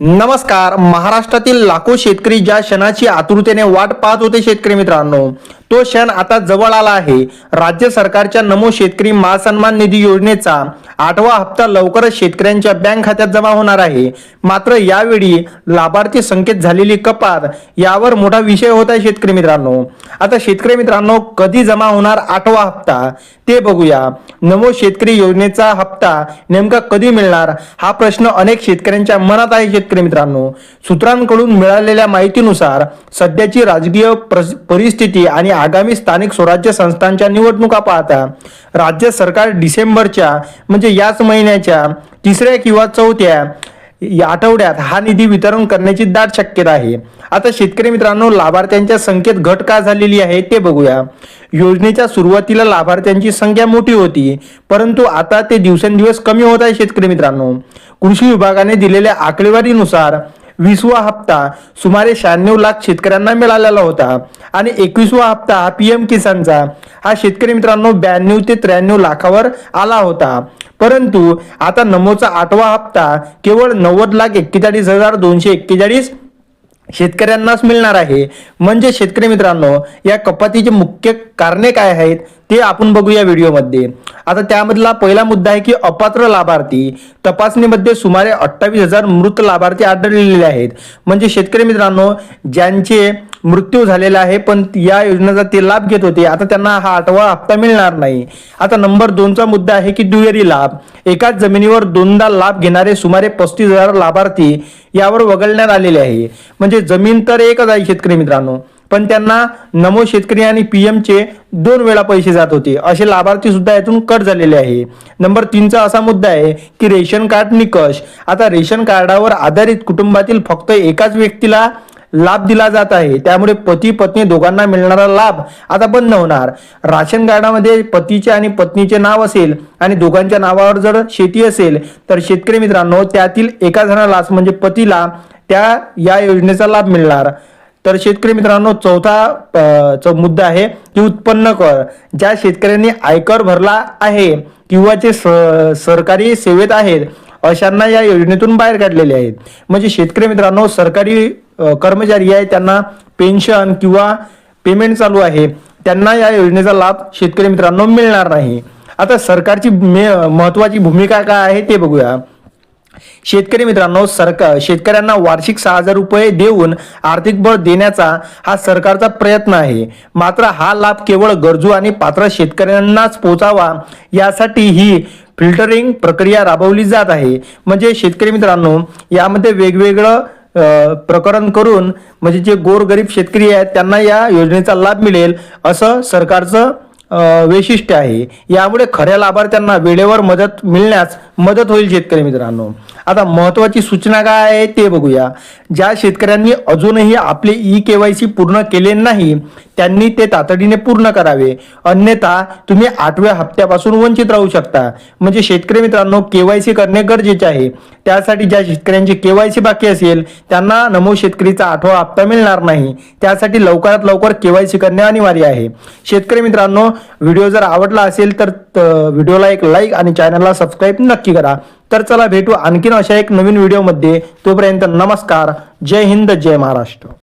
नमस्कार. महाराष्ट्रातील लाखो शेतकरी ज्या क्षणाची आतुरतेने वाट पाहत होते शेतकरी मित्रांनो तो क्षण आता जवळ आला आहे. राज्य सरकारच्या नमो शेतकरी महासन्मान निधी योजनेचा आठवा हप्ता लवकरच शेतकऱ्यांच्या बँक खात्यात जमा होणार आहे. मात्र यावेळी लाभार्थी संख्येत झालेली कपात यावर मोठा विषय होता आहे शेतकरी मित्रांनो. आता शेतकरी मित्रांनो कधी जमा होणार आठवा हप्ता? ते बघूया. नमो शेतकरी योजनेचा हप्ता नेमका कधी मिळणार? हा प्रश्न अनेक शेतकऱ्यांच्या मनात आहे शेतकरी मित्रांनो. सूत्रांकडून मिळालेल्या माहितीनुसार सध्याची राजकीय प्रस- परिस्थिती आणि आगामी स्थानिक स्वराज्य संस्थांच्या निवडणुका पाहता राज्य सरकार डिसेंबरच्या म्हणजे याच महिन्याच्या तिसऱ्या किंवा चौथ्या या आठवड्यात हा निधी वितरण करण्याची दाट शक्यता आहे. आता शेतकरी मित्रांनो लाभार्थ्यांच्या संख्येत घट का झालेली आहे ते बघूया. योजनेच्या सुरुवातीला लाभार्थ्यांची संख्या मोठी होती परंतु आता ते दिवसेंदिवस कमी होत आहे शेतकरी मित्रांनो. कृषी विभागाने दिलेल्या आकडेवारीनुसार वीसवा हप्ता सुमारे शहाण्णव लाख शेतकऱ्यांना मिळालेला होता आणि एकवीसवा हप्ता हा पीएम किसानचा. हा शेतकरी मित्रांनो ब्याण्णव ते त्र्याण्णव लाखावर आला होता. परंतु आता नमोचा आठवा हप्ता केवळ नव्वद लाख एक्केचाळीस हजार दोनशे एक्केचाळीस शेतकऱ्यांनाच मिळणार आहे. म्हणजे शेतकरी मित्रांनो या कपातीचे मुख्य कारणे काय आहेत ते आपण बघूया व्हिडिओमध्ये. आता त्यामधला पहिला मुद्दा आहे की अपात्र लाभार्थी. तपासणीमध्ये सुमारे अठ्ठावीस हजार मृत लाभार्थी आढळलेले आहेत. म्हणजे शेतकरी मित्रांनो ज्यांचे मृत्यू झालेला आहे पण या योजनेचा ते लाभ घेत होते. आता त्यांना हा आठवा हप्ता मिळणार नाही. आता नंबर दोनचा मुद्दा आहे की दुहेरी लाभ. एकाच जमिनीवर दोनदा लाभ घेणारे सुमारे पस्तीस हजार लाभार्थी यावर वगळण्यात आलेले आहे. म्हणजे जमीन तर एकच आहे शेतकरी मित्रांनो. पण त्यांना नमो शेतकरी आणि पीएमचे दोन वेळा पैसे जात होते. असे लाभार्थी सुद्धा यातून कट झालेले आहे. नंबर तीनचा असा मुद्दा आहे की रेशन कार्ड निकष. आता रेशन कार्डावर आधारित कुटुंबातील फक्त एकाच व्यक्तीला लाभ दिला जात आहे. त्यामुळे पती पत्नी दोघांना मिळणारा लाभ आता बंद होणार. राशन कार्डामध्ये पतीचे आणि पत्नीचे नाव असेल आणि दोघांच्या नावावर जर शेती असेल तर शेतकरी मित्रांनो त्यातील एका जणाला म्हणजे पतीला त्या या योजनेचा लाभ मिळणार. तर शेतकरी मित्रांनो चौथा अ, मुद्दा आहे की उत्पन्न कर. ज्या शेतकऱ्यांनी आयकर भरला आहे किंवा जे स- सरकारी सेवेत आहेत अशांना या योजनेतून बाहेर काढलेले आहेत. म्हणजे शेतकरी मित्रांनो सरकारी कर्मचारी आहे त्यांना पेन्शन किंवा पेमेंट चालू आहे त्यांना या योजनेचा लाभ शेतकरी मित्रांनो मिळणार नाही. आता सरकारची मे महत्वाची भूमिका काय आहे ते बघूया. शेतकरी मित्रांनो सरकार शेतकऱ्यांना वार्षिक सहा हजार रुपये देऊन आर्थिक बळ देण्याचा हा सरकारचा प्रयत्न आहे. मात्र हा लाभ केवळ गरजू आणि पात्र शेतकऱ्यांनाच पोचावा यासाठी ही फिल्टरिंग प्रक्रिया राबवली जात आहे. म्हणजे शेतकरी मित्रांनो यामध्ये वेगवेगळं प्रकरण करून म्हणजे जे गोरगरीब शेतकरी आहेत त्यांना या योजनेचा लाभ मिळेल असं सरकारचं वैशिष्ट्य आहे. यामुळे खऱ्या लाभार्थ्यांना वेळेवर मदत मिळण्यास मदत होईल शेतकरी मित्रांनो. आता महत्वाची सूचना काय आहे ते बघूया. ज्या शेतकऱ्यांनी अजूनही आपले ई के वाय सी पूर्ण केले नाही त्यांनी ते तातडीने पूर्ण करावे. अन्यथा तुम्ही आठव्या हप्त्यापासून वंचित राहू शकता. म्हणजे शेतकरी मित्रांनो केवायसी करणे गरजेचे आहे. त्यासाठी ज्या शेतकऱ्यांची केवायसी बाकी असेल त्यांना नमो शेतकरीचा आठवा हप्ता मिळणार नाही. त्यासाठी लवकरात लवकर केवायसी करणे अनिवार्य आहे. शेतकरी मित्रांनो व्हिडिओ जर आवडला असेल तर त- व्हिडिओला एक लाईक आणि चॅनलला सबस्क्राईब नक्की करा. तर चला भेटू आणखीन अशा एक नवीन व्हिडिओमध्ये तोपर्यंत नमस्कार. जय हिंद जय महाराष्ट्र.